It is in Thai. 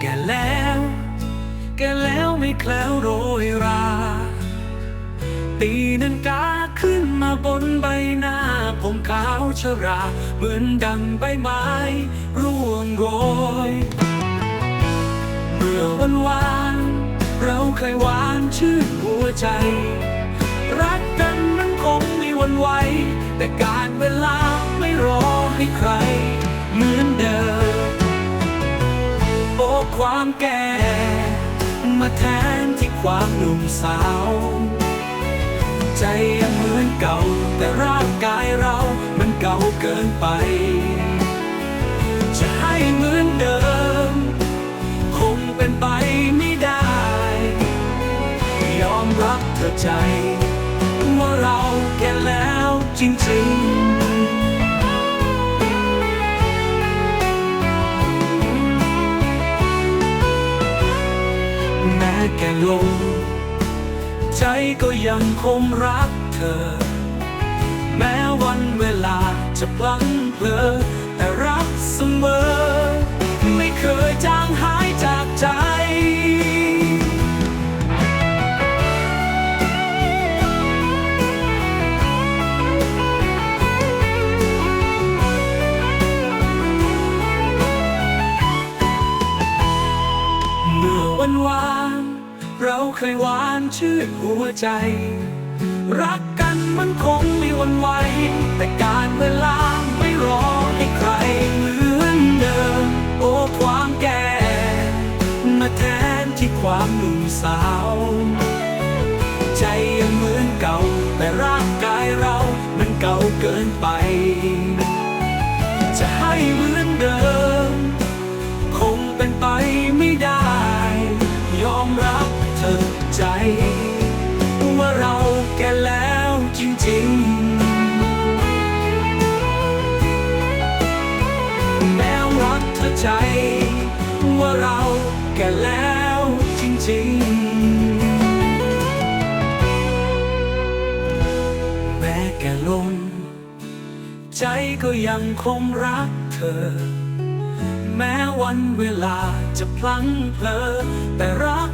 แก่แล้วไม่แคล้วโรยรา ตีนันกาขึ้นมาบนใบหน้า ผมขาวชรา เหมือนดังใบไม้ ร่วงโรยเมื่อวันวานเราเคยหวานชื่นหัวใจ รักกันนั้นคงมีวันไหวแต่การเวลาไม่รอให้ใคร ความแก่ มาแทนที่ความหนุ่มสาว ใจยังเหมือนเก่า แต่ร่างกายเรามันเก่าเกินไป จะให้เหมือนเดิม คงเป็นไปไม่ได้ ยอมรับเธอใจ ว่าเราแก่แล้วจริงๆ แม้แก่ลงใจก็ยังคงรักเธอ แม้วันเวลาจะพลั้งเพลอแต่รักเสมอ ไม่เคยจางหายจากใจเมื่อวันวาน เราเคยหวานชื่นหัวใจ รักกันมันคงมีวันไหวแต่การเวลาไม่รอให้ใครเหมือนเดิมโอ้ความแก่มาแทนที่ความหนุ่มสาว ใจยังเหมือนเก่า แต่ร่างกายเรามันเก่าเกินไป จะให้เหมือนเดิม ว่าเราแก่แล้วจริงๆ แม้รักเธอใจ ว่าเราแก่แล้วจริงๆ แม้แก่ลงใจก็ยังคงรักเธอ แม้วันเวลาจะพลังเพลอแต่รัก